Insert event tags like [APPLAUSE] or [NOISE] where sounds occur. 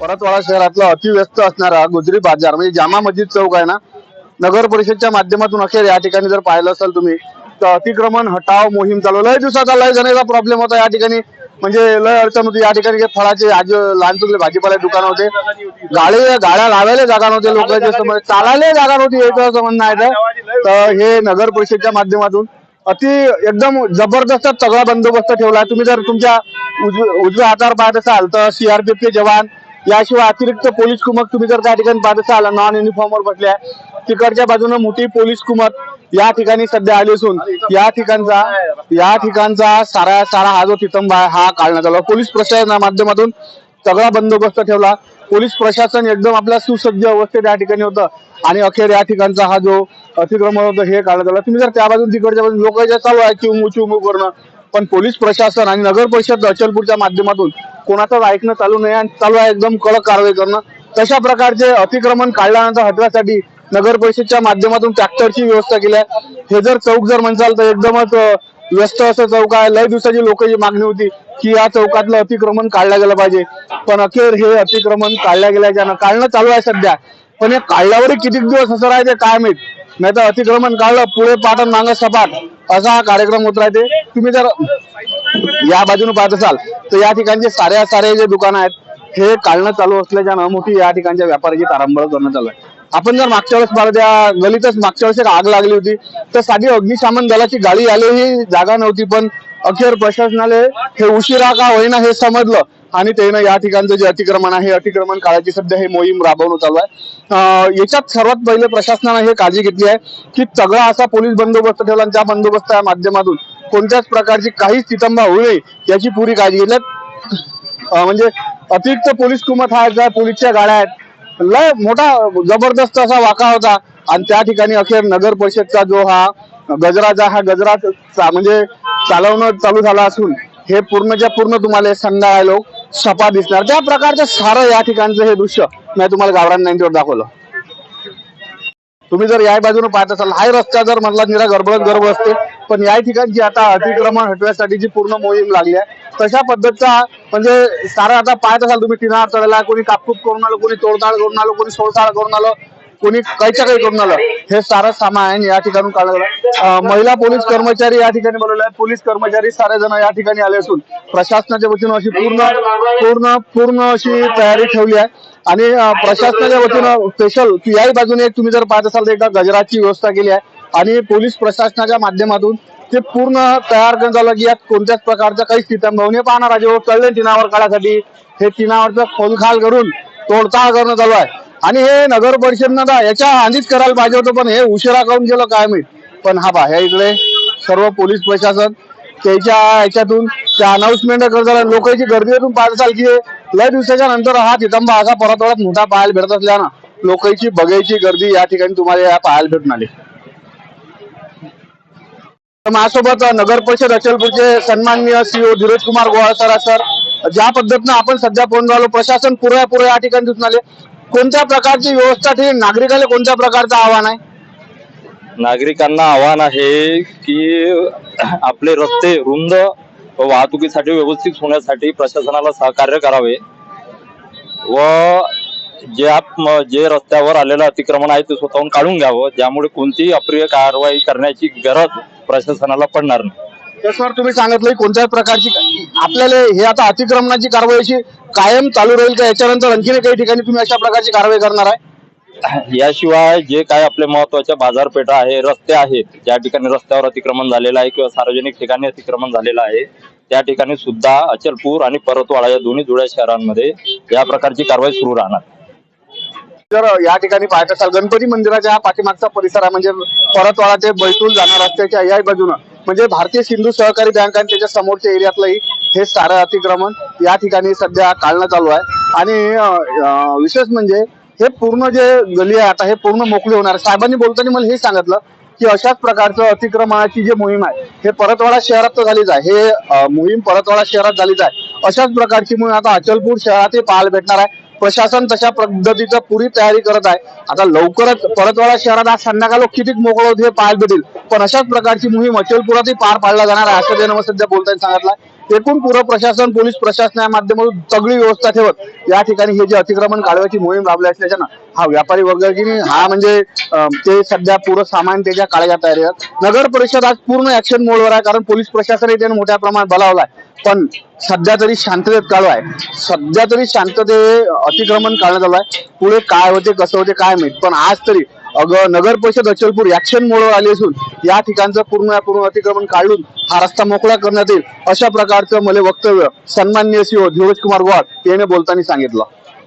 परतवाडा शहरातलं अतिव्यस्त असणारा गुजरी बाजार म्हणजे जामा मस्जिद चौक आहे ना नगर परिषदच्या माध्यमातून अखेर या ठिकाणी जर पाहिलं असेल तुम्ही तर अतिक्रमण हटाव मोहीम चालू लय दिवसाचा लय जणांचा प्रॉब्लेम होता या ठिकाणी. म्हणजे लय अडचण होती. या ठिकाणी फळाचे आज लहान चुकले भाजीपाला दुकान होते. गाडी गाड्या लावायला जागा नव्हते. लोकांच्या समोर चालायला जागा नव्हती. याचं असं म्हणणं आहे तर. हे नगर परिषदच्या माध्यमातून अति एकदम जबरदस्त तगडा बंदोबस्त ठेवला. आहे तुम्ही जर तुमच्या उजव्या उजव्या हातावर पाहत असाल तर सीआरपीएफ चे जवान याशिवाय अतिरिक्त पोलीस कुमक तुम्ही जर त्या ठिकाणी पाहत आला नॉन युनिफॉर्मवर बसल्या तिकडच्या बाजूने मोठी पोलीस कुमक या ठिकाणी सध्या आली असून या ठिकाणचा या ठिकाणचा सारा सारा हा जो तितंब आहे हा काढण्यात आला. पोलीस प्रशासना माध्यमातून सगळा बंदोबस्त ठेवला. पोलीस प्रशासन एकदम आपल्या सुसज्ज अवस्थेत या ठिकाणी होतं. आणि अखेर या ठिकाणचा हा जो अतिक्रमण होतं हे काढण्यात आलं. तुम्ही जर त्या बाजून तिकडच्या बाजून लोक जे चालू आहे चिमू चिमू करणं पण पोलीस प्रशासन आणि नगर परिषद अचलपूरच्या माध्यमातून कोणाचंच ऐकणं चालू नाही आणि चालू आहे एकदम कडक कारवाई करणं. तशा प्रकारचे अतिक्रमण काढल्यानंतर हटण्यासाठी नगर परिषदच्या माध्यमातून ट्रॅक्टरची व्यवस्था केली आहे. हे जर चौक जर म्हणसाल तर एकदमच व्यस्त असं चौक आहे. लय दिवसाची लोकांची मागणी होती की या चौकातलं अतिक्रमण काढलं गेलं पाहिजे. पण अखेर हे अतिक्रमण काढल्या गेल्याच्या काढणं चालू आहे सध्या. पण हे काढल्यावर किती दिवस असं राहते काय माहीत? नाही तर अतिक्रमण काढलं पुढे पाटण मागं सपाट असा हा कार्यक्रम होत राहते. तुम्ही जर या बाजूने पाहत असाल तर या ठिकाणचे साऱ्या सारे जे दुकान आहेत हे काढणं चालू असल्याच्या मोठी या ठिकाणच्या व्यापाराची तारांबळ करणं चालू आहे. आपण जर मागच्या वेळेस पाहिलं त्या गलीतच मागच्या वेळेस एक आग लागली होती तर साधी अग्निशामन दलाची गाडी आली ही जागा नव्हती पण अखेर प्रशासनाने हे उशिरा का होईना हे समजलं. आणि त्यानं या ठिकाणचं जे अतिक्रमण आहे हे अतिक्रमण काढायची सध्या हे मोहीम राबवणं चालू आहे. याच्यात सर्वात पहिले प्रशासनाने हे काळजी घेतली आहे की सगळा असा पोलीस बंदोबस्त ठेवला आणि त्या बंदोबस्ता माध्यमातून कोणत्याच प्रकारची काहीच तितंबा होऊ नये याची पुरी काळजी घेतली म्हणजे अतिरिक्त पोलीस कुमत हा ज्या पोलीसच्या गाड्या आहेत लय मोठा जबरदस्त असा वाका होता. आणि त्या ठिकाणी अखेर नगर परिषदचा जो हा गजराचा हा गजरा म्हणजे चालवणं चालू झालं असून हे पूर्णच्या पूर्ण तुम्हाला संध्याकाळ लोक सपा दिसणार. त्या प्रकारचं सारं या ठिकाणचं हे दृश्य मी तुम्हाला गावरान नाईन्टीवर दाखवलं. तुम्ही जर या बाजूने पाहत असाल हाय रस्ता जर म्हटला निरा गडबडत गर्भ असते पण या ठिकाणची आता अतिक्रमण हटवण्यासाठी जी पूर्ण मोहीम लागली आहे तशा पद्धतीचा म्हणजे सारा आता पाहत असाल तुम्ही टिना चढला कोणी कापकूप करून आलो कोणी तोडताड करून आलो कोणी सोडताड करून आलं कोणी काहीच्या काही करून आलं. हे सारं सामान या ठिकाणून काढलं गेलं महिला पोलीस कर्मचारी या ठिकाणी बोलवले आहेत. पोलीस कर्मचारी सारे जण या ठिकाणी आले असून प्रशासनाच्या वतीनं अशी पूर्ण पूर्ण पूर्ण अशी तयारी ठेवली आहे. आणि प्रशासनाच्या वतीनं स्पेशल याही बाजूने तुम्ही जर पाहत असाल तर एकदा गजराची व्यवस्था केली आहे. आणि पोलीस प्रशासनाच्या माध्यमातून ते पूर्ण तयार करण्यात झालं की यात कोणत्याच प्रकारचा काही स्थितंभ पाहणार राजे जेव्हा कळले टिनावर काढायसाठी हे टिनावरचं खोलखाल करून तोडताळ करणं चालू आहे. आणि हे नगर परिषदनं याच्या आधीच करायला पाहिजे होतं पण हे उशिरा करून गेलं काय माहीत. पण हा पहा ह्या इकडे सर्व पोलीस प्रशासन त्याच्या याच्यातून त्या अनाउन्समेंट करतात लोकांची गर्दीतून पाहत असाल की लय दिवसाच्या नंतर हा तिथंबा असा परत परत मोठा पाहायला भेटत असल्यानं लोकांची बघायची गर्दी या ठिकाणी तुम्हाला या पाहायला भेटून तर माझ्यासोबत नगर परिषद अचलपूरचे सन्माननीय CO Dheeraj Kumar Gowal sir sir. ज्या पद्धतीनं आपण सध्या पोहोचून राहिलो प्रशासन पुऱ्या पुऱ्या या ठिकाणी दिसून आले. कोणत्या प्रकारची व्यवस्था ठेवी? नागरिकाला कोणत्या प्रकारचं आव्हान आहे? नागरिकांना आव्हान आहे की आपले रस्ते रुंद व वाहतुकीसाठी व्यवस्थित होण्यासाठी प्रशासनाला सहकार्य करावे व जे आप म- जे रस्त्यावर आलेलं अतिक्रमण आहे ते स्वतःहून काढून घ्यावं. ज्यामुळे कोणतीही अप्रिय कारवाई करण्याची गरज प्रशासनाला पडणार नाही. तर सर तुम्ही सांगितलं कोणत्याही प्रकारची आपल्याला हे आता अतिक्रमणाची कारवाई अशी कायम चालू राहील का याच्यानंतर आणखीन काही ठिकाणी तुम्ही अशा प्रकारची कारवाई करणार आहे? [COUGHS] याशिवाय जे काय आपले महत्त्वाच्या बाजारपेठा आहे रस्ते आहेत ज्या ठिकाणी रस्त्यावर अतिक्रमण झालेलं आहे किंवा सार्वजनिक ठिकाणी अतिक्रमण झालेलं आहे त्या ठिकाणी सुद्धा अचलपूर आणि परतवाडा या दोन्ही जुळ्या शहरांमध्ये या प्रकारची कारवाई सुरू राहणार. जर या ठिकाणी पाहत असाल गणपती मंदिराच्या हा पाठीमागचा परिसर आहे म्हणजे परतवाडा ते बैतूल जाणार रस्त्याच्या या बाजूनं. म्हणजे भारतीय सिंधू सहकारी बँक आणि त्याच्या समोरच्या एरियातलंही हे सारं अतिक्रमण या ठिकाणी सध्या काढणं चालू आहे. आणि विशेष म्हणजे हे पूर्ण जे गली आहे आता हे पूर्ण मोकळी होणार. साहेबांनी बोलताना मला हे सांगितलं की अशाच प्रकारचं अतिक्रमणाची जी मोहीम आहे हे परतवाडा शहरात तर झालीच आहे. हे मोहीम परतवाडा शहरात झालीच आहे. अशाच प्रकारची मोहीम आता अचलपूर शहरातही पाहायला भेटणार आहे. प्रशासन तशा पद्धतीचं पुरी तयारी करत आहे. आता लवकरच परतवाडा शहरात आज संध्याकाळ किती मोकळं होते हे पाहायला भेटेल. पण अशाच प्रकारची मोहीम अचलपुरातही पार पाडला जाणार आहे असं त्यानं सध्या बोलताना सांगितलं एकूण पूर्व प्रशासन पोलीस प्रशासन या माध्यमातून सगळी व्यवस्था ठेवत या ठिकाणी हे जे अतिक्रमण काढवायची मोहीम राबली असल्याच्या ना हा व्यापारी वगैरे की नाही, हा म्हणजे ते सध्या पूर्ण सामान त्याच्या काढायच्या तयारी आहेत नगर परिषद आज पूर्ण ऍक्शन मोडवर आहे कारण पोलीस प्रशासनही त्याने मोठ्या प्रमाणात बलावलाय. पण सध्या तरी शांततेत काढू आहे. सध्या तरी शांतते अतिक्रमण काढण्यात आलं आहे पुढे काय होते कसं होते काय माहीत. पण आज तरी अगं नगर परिषद अचलपूर ऍक्शन मोडवर आली असून या ठिकाणचं पूर्ण पूर्ण अतिक्रमण काढून हा रस्ता मोकळा करण्यात येईल अशा प्रकारचं मला वक्तव्य सन्मान्य सीओ धीरज कुमार गौड याने बोलताना सांगितलं.